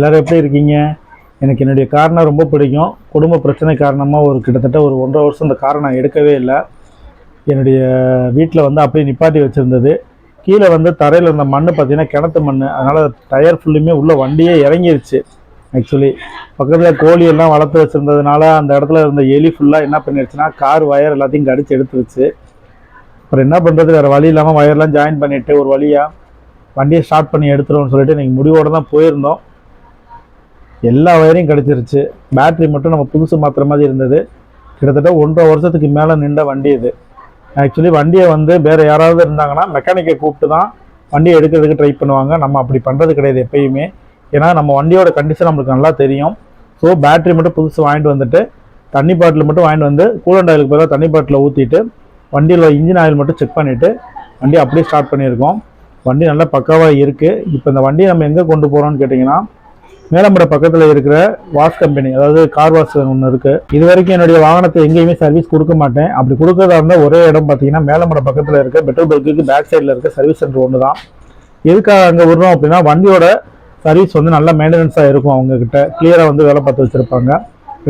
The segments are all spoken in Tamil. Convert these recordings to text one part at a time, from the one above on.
எல்லோரும் எப்படி இருக்கீங்க? எனக்கு என்னுடைய காரணம் ரொம்ப பிடிக்கும். குடும்ப பிரச்சனை காரணமாக ஒரு கிட்டத்தட்ட ஒரு ஒன்றரை வருஷம் இந்த காரை நான் எடுக்கவே இல்லை. என்னுடைய வீட்டில் வந்து அப்படியே நிப்பாட்டி வச்சுருந்தது. கீழே வந்து தரையில் இருந்த மண் பார்த்தீங்கன்னா கிணத்து மண் அதனால் டயர் ஃபுல்லுமே உள்ளே வண்டியே இறங்கிருச்சு. ஆக்சுவலி பக்கத்தில் கோழியெல்லாம் வளர்த்து வச்சுருந்ததுனால அந்த இடத்துல இருந்த எலி ஃபுல்லாக என்ன பண்ணிருச்சுன்னா கார் ஒயர் எல்லாத்தையும் கடிச்சு எடுத்துருச்சு. அப்புறம் என்ன பண்ணுறது வேறு வழி இல்லாமல் ஒயர்லாம் ஜாயின் பண்ணிவிட்டு ஒரு வழியாக வண்டியை ஸ்டார்ட் பண்ணி எடுத்துருவோம்னு சொல்லிட்டு நீங்கள் முடிவோடு தான் போயிருந்தோம். எல்லா ஒயரையும் கிடச்சிருச்சு. பேட்ரி மட்டும் நம்ம புதுசு மாற்றுற மாதிரி இருந்தது. கிட்டத்தட்ட ஒன்றரை வருஷத்துக்கு மேலே நின்ற வண்டி இது. ஆக்சுவலி வண்டியை வந்து வேறு யாராவது இருந்தாங்கன்னா மெக்கானிக்கை கூப்பிட்டு தான் வண்டியை எடுக்கிறதுக்கு ட்ரை பண்ணுவாங்க. நம்ம அப்படி பண்ணுறது கிடையாது எப்பயுமே. ஏன்னா நம்ம வண்டியோட கண்டிஷன் நம்மளுக்கு நல்லா தெரியும். ஸோ பேட்ரி மட்டும் புதுசு வாங்கிட்டு வந்துட்டு தண்ணி பாட்டில் மட்டும் வாங்கிட்டு வந்து கூலண்ட் ஆயிலுக்கு பதிலாக தண்ணி பாட்டில் ஊற்றிட்டு வண்டியில் இன்ஜின் ஆயில் மட்டும் செக் பண்ணிவிட்டு வண்டி அப்படியே ஸ்டார்ட் பண்ணியிருக்கோம். வண்டி நல்லா பக்காவாக இருக்குது இப்போ இந்த வண்டியை நம்ம எங்கே கொண்டு போகிறோம்னு கேட்டிங்கன்னா மேலம்பட பக்கத்தில் இருக்கிற வாஷ் கம்பெனி அதாவது கார் வாஷ் ஒன்று இருக்குது இது வரைக்கும் என்னுடைய வாகனத்தை எங்கேயுமே சர்வீஸ் கொடுக்க மாட்டேன். அப்படி கொடுக்கறதா இருந்தால் ஒரே இடம் பார்த்தீங்கன்னா மேலம்பட பக்கத்தில் இருக்க பெட்ரோல் பல்க்குக்கு பேக் சைடில் இருக்க சர்வீஸ் சென்டர் ஒன்று தான் எதுக்காக அங்கே விடுறோம் அப்படின்னா வண்டியோட சர்வீஸ் வந்து நல்ல மெயின்டெனன்ஸாக இருக்கும் அவங்கக்கிட்ட கிளியராக வந்து வேலை பார்த்து வச்சுருப்பாங்க.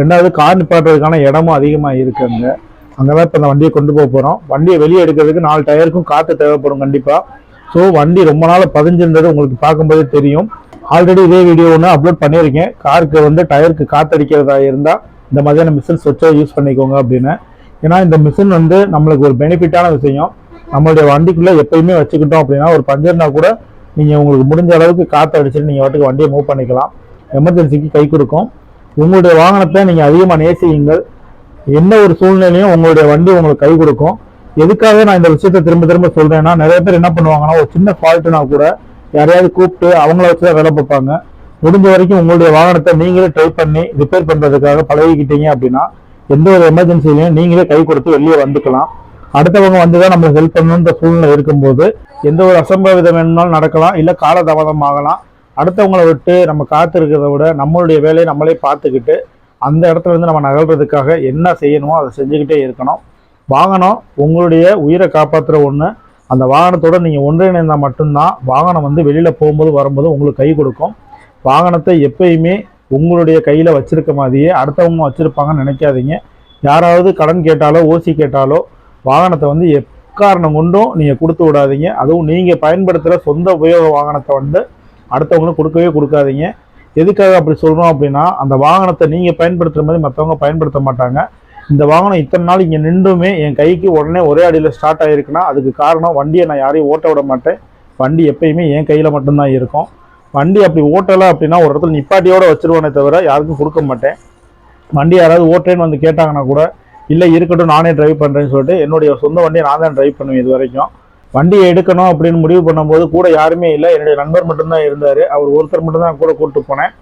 ரெண்டாவது கார் நிப்பாட்டுறதுக்கான இடமும் அதிகமாக இருக்குது அங்கே. அங்கே தான் இப்போ அந்த வண்டியை கொண்டு போக போகிறோம் வண்டியை வெளியே எடுக்கிறதுக்கு நாலு டயருக்கும் காற்று தேவைப்படும் கண்டிப்பாக ஸோ வண்டி ரொம்ப நாள் பதிஞ்சிருந்தது உங்களுக்கு பார்க்கும்போதே தெரியும். ஆல்ரெடி இதே வீடியோ ஒன்று அப்லோட் பண்ணியிருக்கேன். காருக்கு வந்து டயருக்கு காற்றடிக்கிறதா இருந்தால் இந்த மாதிரியான மிஷின் ஸ்விட்சை யூஸ் பண்ணிக்கோங்க அப்படின்னு. ஏன்னா இந்த மிஷின் வந்து நம்மளுக்கு ஒரு பெனிஃபிட்டான விஷயம். நம்மளுடைய வண்டிக்குள்ளே எப்பயுமே வச்சுக்கிட்டோம் அப்படின்னா ஒரு பஞ்சர்னா கூட நீங்கள் உங்களுக்கு முடிஞ்ச அளவுக்கு காற்று அடிச்சுட்டு நீங்கள் வாட்டுக்கு வண்டியை மூவ் பண்ணிக்கலாம். எமர்ஜென்சிக்கு கை கொடுக்கும். உங்களுடைய வாகனத்தை நீங்கள் அதிகமாக நேசியுங்கள். எந்த ஒரு சூழ்நிலையும் உங்களுடைய வண்டி உங்களுக்கு கை கொடுக்கும். எதுக்காக நான் இந்த விஷயத்தை திரும்ப திரும்ப சொல்கிறேன்னா நிறைய பேர் என்ன பண்ணுவாங்கன்னா ஒரு சின்ன ஃபால்ட்டுனா கூட யாரையாவது கூப்பிட்டு அவங்கள வச்சு தான் வேலை பார்ப்பாங்க. முடிஞ்ச வரைக்கும் உங்களுடைய வாகனத்தை நீங்களே ட்ரை பண்ணி ரிப்பேர் பண்றதுக்காக பழகிக்கிட்டீங்க அப்படின்னா எந்த ஒரு எமர்ஜென்சிலையும் நீங்களே கை கொடுத்து வெளியே வந்துக்கலாம். அடுத்தவங்க வந்து தான் நம்மளுக்கு ஹெல்ப் பண்ணணுன்ற சூழ்நிலை இருக்கும்போது எந்த ஒரு அசம்பாவிதம் வேணும்னாலும் நடக்கலாம் இல்லை காலதாமதம் ஆகலாம். அடுத்தவங்களை விட்டு நம்ம காத்திருக்கிறத விட நம்மளுடைய வேலையை நம்மளே பார்த்துக்கிட்டு அந்த இடத்துல இருந்து நம்ம நகழ்றதுக்காக என்ன செய்யணுமோ அதை செஞ்சுக்கிட்டே இருக்கணும். வாகனம் உங்களுடைய உயிரை காப்பாற்றுற ஒன்று அந்த வாகனத்தோட நீங்கள் ஒன்றிணைந்தால் மட்டும்தான் வாகனம் வந்து வெளியில் போகும்போது வரும்போது உங்களுக்கு கை கொடுக்கும். வாகனத்தை எப்பயுமே உங்களுடைய கையில் வச்சுருக்க மாதிரியே அடுத்தவங்க வச்சுருப்பாங்கன்னு நினைக்காதீங்க. யாராவது கடன் கேட்டாலோ ஓசி கேட்டாலோ வாகனத்தை வந்து எக்காரணம் கொண்டும் நீங்கள் கொடுத்து விடாதீங்க. அதுவும் நீங்கள் பயன்படுத்துகிற சொந்த உபயோக வாகனத்தை வந்து அடுத்தவங்களுக்கு கொடுக்கவே கொடுக்காதீங்க. எதுக்காக அப்படி சொல்கிறோம் அப்படின்னா அந்த வாகனத்தை நீங்கள் பயன்படுத்துகிற மாதிரி மற்றவங்க பயன்படுத்த மாட்டாங்க. இந்த வாகனம் இத்தனை நாள் இங்கே நின்றுமே என் கைக்கு உடனே ஒரே அடியில் ஸ்டார்ட் ஆகிருக்குன்னா அதுக்கு காரணம் வண்டியை நான் யாரையும் ஓட்ட விட மாட்டேன். வண்டி எப்பயுமே என் கையில் மட்டும்தான் இருக்கும். வண்டி அப்படி ஓட்டலை அப்படின்னா ஒரு இடத்துல நிப்பாட்டியோட வச்சுருவானே தவிர யாருக்கும் கொடுக்க மாட்டேன். வண்டி யாராவது ஓட்டுறேன்னு வந்து கேட்டாங்கன்னா கூட இல்லை இருக்கட்டும் நானே டிரைவ் பண்ணுறேன்னு சொல்லிட்டு என்னுடைய சொந்த வண்டியை நான் தான் டிரைவ் பண்ணுவேன் இது வரைக்கும். வண்டியை எடுக்கணும் அப்படின்னு முடிவு பண்ணும்போது கூட யாருமே இல்லை. என்னுடைய நண்பர் மட்டும்தான் இருந்தார். அவர் ஒருத்தர் மட்டும்தான் கூட கூப்பிட்டு போனேன்.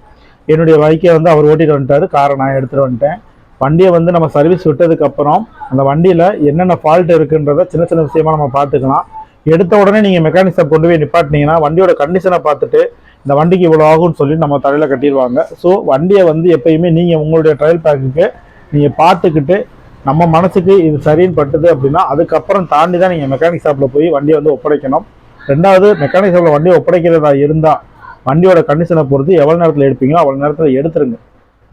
என்னுடைய பைக்கை வந்து அவர் ஓட்டிட்டு வந்துட்டாரு. காரை நான் எடுத்துகிட்டு வந்துட்டேன். வண்டியை வந்து நம்ம சர்வீஸ் விட்டதுக்கப்புறம் அந்த வண்டியில் என்னென்ன ஃபால்ட் இருக்குன்றத சின்ன சின்ன விஷயமா நம்ம பார்த்துக்கலாம். எடுத்த உடனே நீங்கள் மெக்கானிக் ஷாப் கொண்டு போய் நிப்பாட்டினீங்கன்னா வண்டியோட கண்டிஷனை பார்த்துட்டு இந்த வண்டிக்கு இவ்வளோ ஆகும்னு சொல்லி நம்ம தலையில் கட்டிடுவாங்க. ஸோ வண்டியை வந்து எப்பயுமே நீங்கள் உங்களுடைய ட்ரையல் பேக்குக்கு நீங்கள் பார்த்துக்கிட்டு நம்ம மனசுக்கு இது சரின்னு பட்டுது அப்படின்னா அதுக்கப்புறம் தாண்டி தான் நீங்கள் மெக்கானிக் ஷாப்பில் போய் வண்டியை வந்து ஒப்படைக்கணும். ரெண்டாவது மெக்கானிக் ஷாப்பில் வண்டியை ஒப்படைக்கிறதா இருந்தால் வண்டியோட கண்டிஷனை பொறுத்து எவ்வளோ நேரத்தில் எடுப்பீங்களோ அவ்வளோ நேரத்தில் எடுத்துருங்க.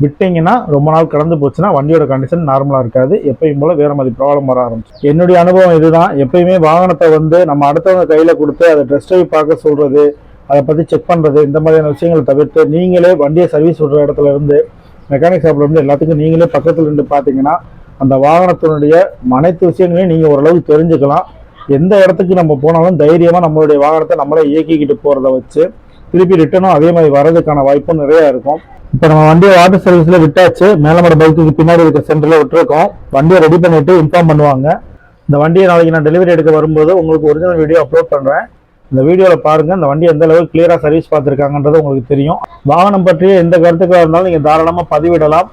விட்டீங்கன்னா ரொம்ப நாள் கடந்து போச்சுன்னா வண்டியோட கண்டிஷன் நார்மலாக இருக்காது. எப்பயும் போல வேற மாதிரி ப்ராப்ளம் வர ஆரம்பிச்சு என்னுடைய அனுபவம் இதுதான். எப்பயுமே வாகனத்தை வந்து நம்ம அடுத்தவங்க கையில் கொடுத்து அதை டெஸ்ட் ட்ரைவ் பார்க்க சொல்கிறது அதை பற்றி செக் பண்ணுறது இந்த மாதிரியான விஷயங்களை தவிர்த்து நீங்களே வண்டியை சர்வீஸ் விடுற இடத்துல இருந்து மெக்கானிக் ஷாப்ல இருந்து எல்லாத்துக்கும் நீங்களே பக்கத்தில் இருந்து பார்த்தீங்கன்னா அந்த வாகனத்தினுடைய அனைத்து விஷயங்களையும் நீங்கள் ஓரளவுக்கு தெரிஞ்சுக்கலாம். எந்த இடத்துக்கு நம்ம போனாலும் தைரியமாக நம்மளுடைய வாகனத்தை நம்மளே இயக்கிக்கிட்டு போகிறத வச்சு திருப்பி ரிட்டனும் அதே மாதிரி வர்றதுக்கான வாய்ப்பும் நிறையா இருக்கும். இப்போ நம்ம வண்டியை வாட்டர் சர்வீஸில் விட்டாச்சு மேலமட பைக்குக்கு பின்னாடி இருக்க சென்டரில் விட்டுருக்கோம். வண்டியை ரெடி பண்ணிவிட்டு இன்ஃபார்ம் பண்ணுவாங்க. இந்த வண்டியை நாளைக்கு நான் டெலிவரி எடுக்க வரும்போது உங்களுக்கு ஒரிஜினல் வீடியோ அப்லோட் பண்ணுறேன் இந்த வீடியோவில் பாருங்கள் இந்த வண்டி எந்த அளவுக்கு கிளியராக சர்வீஸ் பார்த்துருக்காங்கன்றது உங்களுக்கு தெரியும். வாகனம் பற்றிய எந்த கருத்துக்களாக இருந்தாலும் நீங்கள் தாராளமாக பதிவிடலாம்.